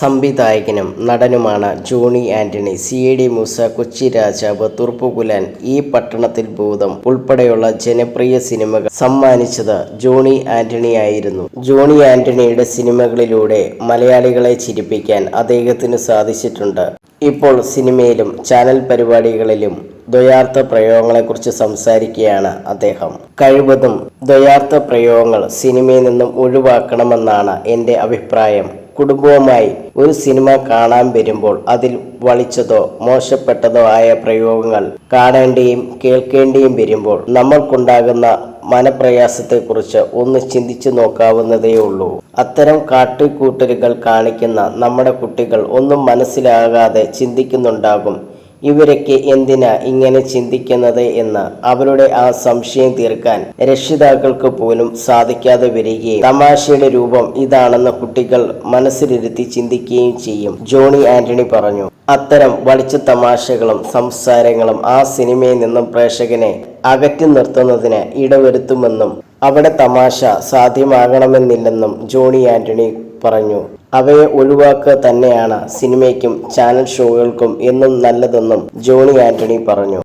സംവിധായകനും നടനുമാണ് Johny Antony. C I D Moosa Kochi Rajavu തുർപ്പുകുലാൻ ഈ പട്ടണത്തിൽ ഭൂതം ഉൾപ്പെടെയുള്ള ജനപ്രിയ സിനിമകൾ സമ്മാനിച്ചത് ജോണി ആന്റണി ആയിരുന്നു. ജോണി ആന്റണിയുടെ സിനിമകളിലൂടെ മലയാളികളെ ചിരിപ്പിക്കാൻ അദ്ദേഹത്തിന് സാധിച്ചിട്ടുണ്ട്. ഇപ്പോൾ സിനിമയിലും ചാനൽ പരിപാടികളിലും ദ്വയാർത്ഥ പ്രയോഗങ്ങളെക്കുറിച്ച് സംസാരിക്കുകയാണ് അദ്ദേഹം. കഴിവതും ദ്വയാർത്ഥ പ്രയോഗങ്ങൾ സിനിമയിൽ നിന്നും ഒഴിവാക്കണമെന്നാണ് എന്റെ അഭിപ്രായം. കുടുംബവുമായി ഒരു സിനിമ കാണാൻ വരുമ്പോൾ അതിൽ വളിച്ചതോ മോശപ്പെട്ടതോ ആയ പ്രയോഗങ്ങൾ കാണേണ്ടിയും കേൾക്കേണ്ടിയും വരുമ്പോൾ നമ്മൾക്കുണ്ടാകുന്ന മനപ്രയാസത്തെക്കുറിച്ച് ഒന്ന് ചിന്തിച്ചു നോക്കാവുന്നതേ ഉള്ളൂ. അത്തരം കാട്ടിക്കൂട്ടലുകൾ കാണിക്കുന്ന നമ്മുടെ കുട്ടികൾ ഒന്നും മനസ്സിലാകാതെ ചിന്തിക്കുന്നുണ്ടാകും. ഇവരൊക്കെ എന്തിനാ ഇങ്ങനെ ചിന്തിക്കുന്നത് എന്ന് അവരുടെ ആ സംശയം തീർക്കാൻ രക്ഷിതാക്കൾക്ക് പോലും സാധിക്കാതെ വരികയും തമാശയുടെ രൂപം ഇതാണെന്ന് കുട്ടികൾ മനസ്സിലിരുത്തി ചിന്തിക്കുകയും ചെയ്യും. ജോണി ആന്റണി പറഞ്ഞു അത്തരം വളിച്ച തമാശകളും സംസാരങ്ങളും ആ സിനിമയിൽ നിന്നും പ്രേക്ഷകനെ അകറ്റി നിർത്തുന്നതിന് ഇടവരുത്തുമെന്നും അവിടെ തമാശ സാധ്യമാകണമെന്നില്ലെന്നും ജോണി ആന്റണി പറഞ്ഞു. അവയെ ഒഴിവാക്കുക തന്നെയാണ് സിനിമയ്ക്കും ചാനൽ ഷോകൾക്കും എന്നും നല്ലതെന്നും ജോണി ആന്റണി പറഞ്ഞു.